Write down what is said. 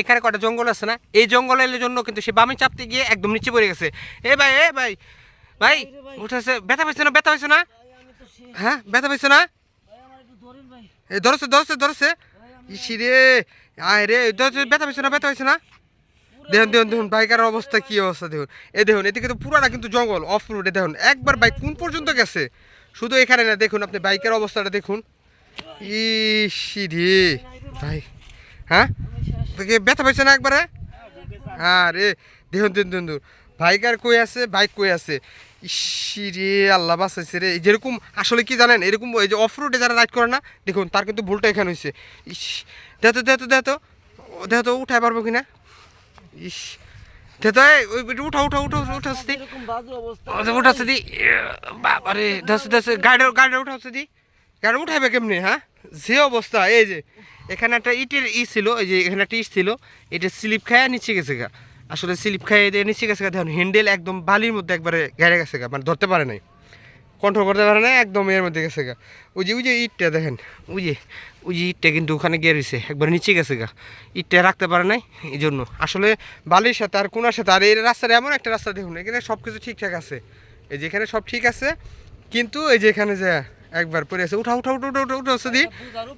এখানে কটা জঙ্গল আছে না? এই জঙ্গলের জন্য কিন্তু সে বামে চাপতে গিয়ে একদম নিচে পড়ে গেছে। এ ভাই এ ভাই ভাই উঠেছে। ব্যথা পাইছে না? ব্যথা পাইছে না? হ্যাঁ ব্যথা পাইছে না? এ ধরছে ধরছে ধরছে। ইসি রে আয় রে ধরছে ব্যথা পাইছে না ব্যথা পাইছে না? দেখুন দেখুন দেখুন বাইকের অবস্থা কি অবস্থা দেখুন। এ দেখুন এদিকে তো পুরাটা কিন্তু জঙ্গল অফ রোডে দেখুন। একবার বাইক কোন পর্যন্ত গেছে? শুধু এখানে না দেখুন আপনি বাইকের অবস্থাটা দেখুন। ইসি রে ভাই হ্যাঁ? ব্যথা পাইছে না একবারে হ্যাঁ রে দেখুন দেখুন দেখুন বাইকার কই আছে বাইক কই আছে ইসি রে আল্লাহ বাঁচাইছে রে যেরকম আসলে কি জানেন এরকম এই যে অফ রোডে যারা রাইড করে না দেখুন তার কিন্তু ভুলটা এখানে হয়েছে ইস দেখো দেখো দেখো দেখো তো উঠায় পারব কিনা ইস দেখো ওই উঠা উঠা উঠা উঠা উঠা দি বাবারে দশ দশ গাড়ি গাড়ি উঠাচ্ছে দি গাড়ি উঠাবে কেমনি হ্যাঁ? যে অবস্থা, এই যে, এখানে একটা ইটের ই ছিল, এই যে এখানে একটা ইট ছিল, এটা স্লিপ খায় নিচে গেছে গা। আসলে স্লিপ খায় দিয়ে নিচে গেছে গা, দেখুন হ্যান্ডেল একদম বালির মধ্যে একবারে গেড়ে গেছে গা মানে ধরতে পারে নাই। কন্ট্রোল করতে পারে না একদম এর মধ্যে গেছে গা। ওই যে ওই যে ইটটা দেখেন, ওই যে ওই যে ইটটা কিন্তু ওখানে গিয়ে রয়েছে একবার নিচে গেছে গা। ইটটা রাখতে পারে নাই, এই জন্য। আসলে বালির সাথে আর কোনার সাথে, আর এই রাস্তাটা এমন একটা রাস্তা দেখুন, এখানে সব কিছু ঠিকঠাক আছে। এই যে এখানে সব ঠিক আছে, কিন্তু এই যে এখানে যে একবার পরে আছে উঠা উঠা উঠা উঠা উঠা উঠা দি বুঝার